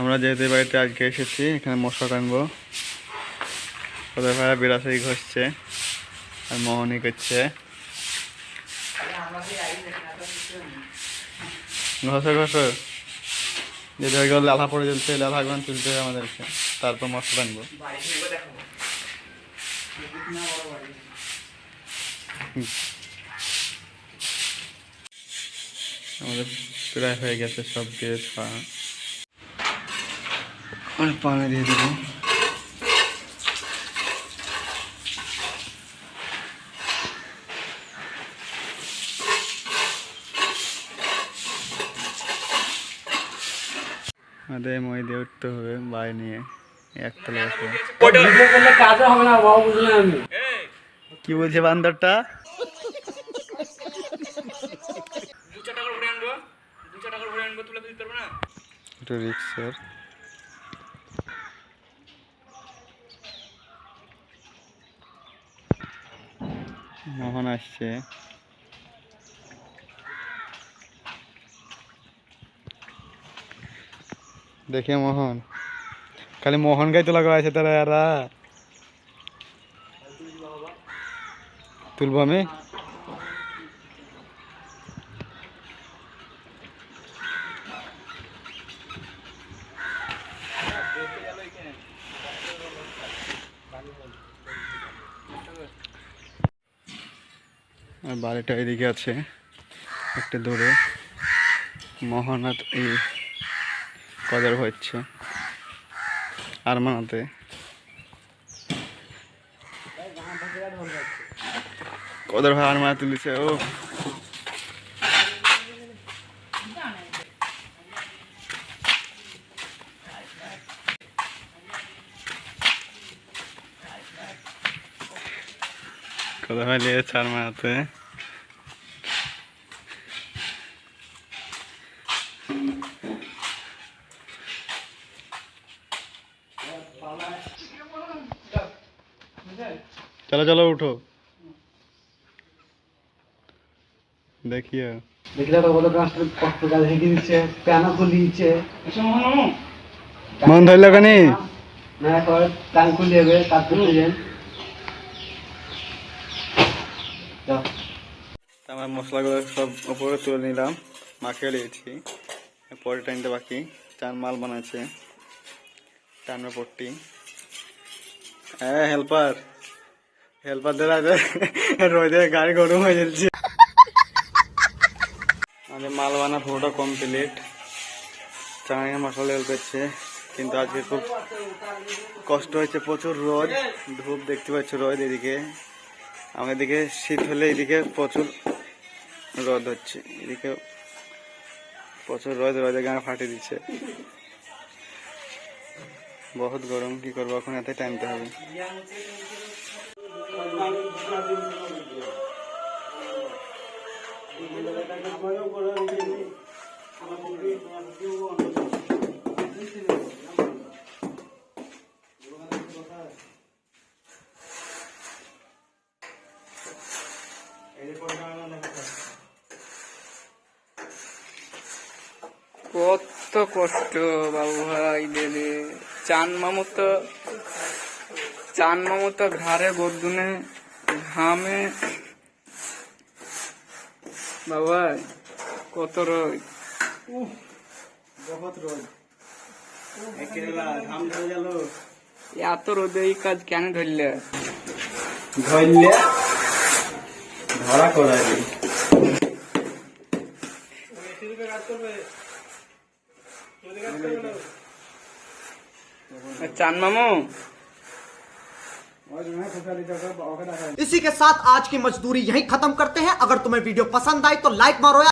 আমরা যেহেতু বাড়িতে আজকে এসেছি, এখানে মশলা টানবো। ওদের ভাইরা বিরাসাই ঘষছে আর মোহনই করছে। ঘষো ঘষো। যে জায়গায় লালা পড়ে চলছে লালা গুলো তুলতে হবে আমাদেরকে। তারপর মশলা টানবো। আমাদের প্রায় হয়ে গেছে সব দিয়ে খাওয়া আর পানি দিয়ে দেবো আমাদের মই দিয়ে উঠতে হবে বাড়ি নিয়ে একতলা বসে ভিডিও করলে কাজে হবে না বাবা বুঝলাম আমি কি বলছে বান্দরটা দু চার মোহন আসছে। দেখে মোহন। খালি মোহন গাই তোলা আছে তারা তুলবো আমি? বাড়িটা এদিকে আছে, একটু দূরে। মহানাথ এই কদর হচ্ছে আর মানাতে কদর ভাই আর মানা তুলিছে ও। কদর ভাই লিয়েছে আর চলো চলো উঠো দেখিও দেখলে তো বলে গাছটা কষ্ট কাজ হেঁকে দিচ্ছে প্যানা খুলে দিচ্ছে মন ধরল কানি না করে টাইম খুলে যাবে কাজ যাও। আমার মশলাগুলো সব উপরে তুলে নিলাম মাখিয়ে দিয়েছি পরে টাইমটা বাকি। চার মাল বানাচ্ছে টানবে পট্টি। হ্যাঁ হেল্পার। হেল্পারদের আছে রোদে গাড়ি গরম হয়ে যাচ্ছে। আমাদের মাল বানা পুরোটা কমপ্লিট চাঙে মশলা হেল্প করছে কিন্তু আজকে খুব কষ্ট হয়েছে, প্রচুর রোদ। ধূপ দেখতে পাচ্ছ রোদ এদিকে। আমাদের দিকে শীত হলে এদিকে প্রচুর রোদ হচ্ছে। এদিকে প্রচুর রোদ রোদে গাঁ ফাটিয়ে দিচ্ছে। বহুত গরম কি করব? এখন এতে টানতে হবে। কত কষ্ট বাবু ভাই দেবে। চান মামু তো চান মামু তো ঘাড়ে গর্দুনে ঘামে। বাবু ভাই কত রোদ। বহুত এত রোদে এই কাজ কেন ধরলে? ধরলে? ধরা করালি चाँद मामू। इसी के साथ आज की मजदूरी यहीं खत्म करते हैं। अगर तुम्हें वीडियो पसंद आई तो लाइक मारो